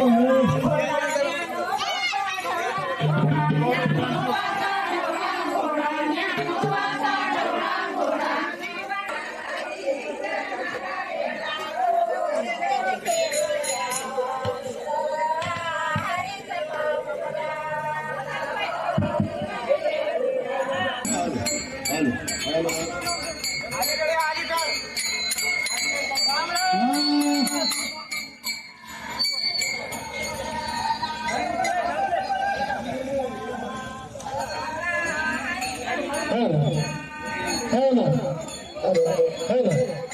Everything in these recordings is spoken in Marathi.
Oh, はい。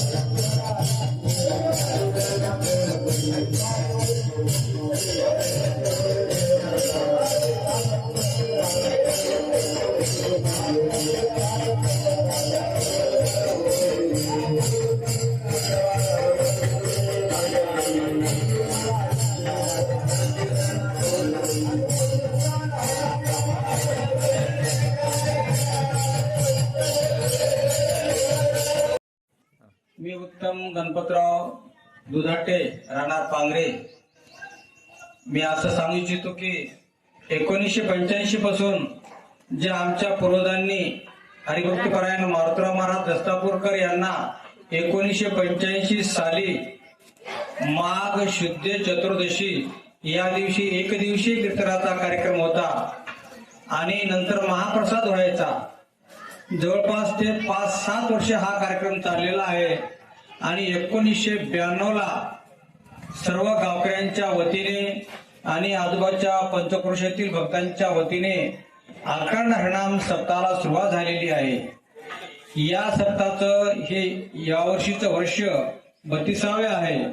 Rasta. मी उत्तम गणपतराव दुधाटे राहणार पांगरे. मी असं सांगू इच्छितो की एकोणीसशे पंच्याऐंशी पासून जे आमच्या पूर्वजांनी हरिभक्तपरायण मारुतराव महाराज दस्तापूरकर यांना एकोणीसशे पंच्याऐंशी साली माघ शुद्ध चतुर्दशी या दिवशी एक दिवशी कीर्तनाचा कार्यक्रम होता आणि नंतर महाप्रसाद व्हायचा. जवळपास ते पाच सात वर्ष हा कार्यक्रम चाललेला आहे. आणि एकोणीसशे ब्याण्णवला सर्व गावकऱ्यांच्या वतीने आणि आजोबाच्या पंचक्रोशातील भक्तांच्या वतीने आखंड हरिनाम सप्ताहाला सुरुवात झालेली आहे. या सप्ताहाचं हे यावर्षीचं वर्ष बत्तीसावे आहे.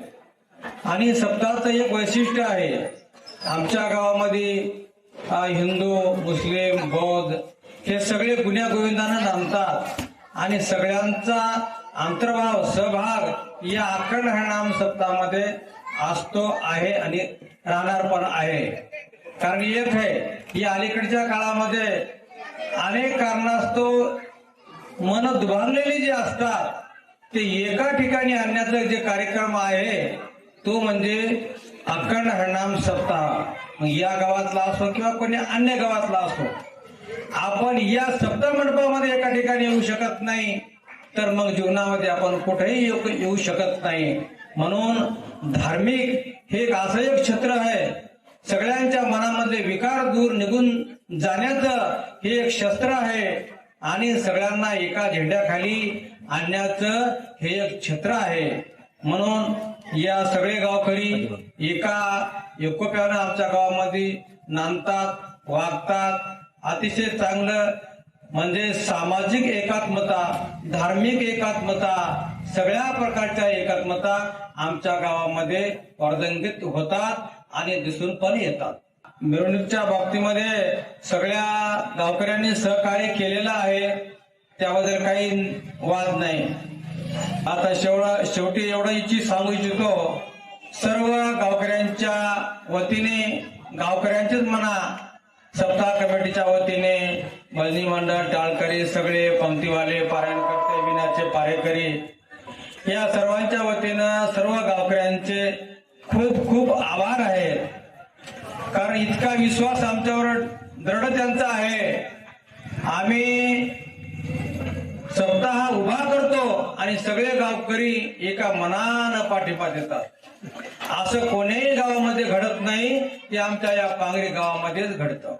आणि सप्ताहाचं एक वैशिष्ट्य आहे. आमच्या गावामध्ये हिंदू मुस्लिम बौद्ध हे सगळे गुन्ह्या गोविंदांना नांदतात आणि सगळ्यांचा अंतर्भाव सहभाग या अखंड हरणाम सप्ताहामध्ये असतो आहे आणि राहणार पण आहे. कारण येथे या अलीकडच्या काळामध्ये अनेक कारणास्तव मन दुभारलेली जे असतात ते एका ठिकाणी आणण्याचा जे कार्यक्रम आहे तो म्हणजे अखंड हरणाम सप्ताह. या गावातला असो किंवा कोणी अन्य गावातला असो आपण या सप्ताह मंडपामध्ये एका ठिकाणी येऊ शकत नाही. तर मग जीवनामध्ये आपण कुठेही येऊ येऊ शकत नाही. म्हणून धार्मिक हे एक असं एक क्षेत्र आहे. सगळ्यांच्या मनामधले विकार दूर निघून जाण्याचं हे एक शस्त्र आहे. आणि सगळ्यांना एका झेंड्याखाली आणण्याचं हे एक क्षेत्र आहे. म्हणून या सगळे गावकरी एका एकोप्यानं आमच्या गावामध्ये नांदतात वागतात. अतिशय चांगलं म्हणजे सामाजिक एकात्मता धार्मिक एकात्मता सगळ्या प्रकारच्या एकात्मता आमच्या गावामध्ये वर्धंगित होतात आणि दिसून पण येतात. मिरवणुकीच्या बाबतीमध्ये सगळ्या गावकऱ्यांनी सहकार्य केलेलं आहे त्याबद्दल काही वाद नाही. आता शेवटा शेवटी एवढं इच्छित सांगू इच्छितो सर्व गावकऱ्यांच्या वतीने गावकऱ्यांचेच म्हणा सप्ताह कमिटीच्या वतीने मजनी मंडळ टाळकरी सगळे पंक्तीवाले पारायणकर्ते विनाचे पारेकरी या सर्वांच्या वतीनं सर्व गावकऱ्यांचे खूप खूप आभार आहेत कारण इतका विश्वास आमच्यावर दृढ त्यांचा आहे. आम्ही सप्ताह उभा करतो आणि सगळे गावकरी एका मनानं पाठिंबा देतात. असं कोणीही गावामध्ये घडत नाही ते आमच्या या पांगरी गावामध्येच घडतं.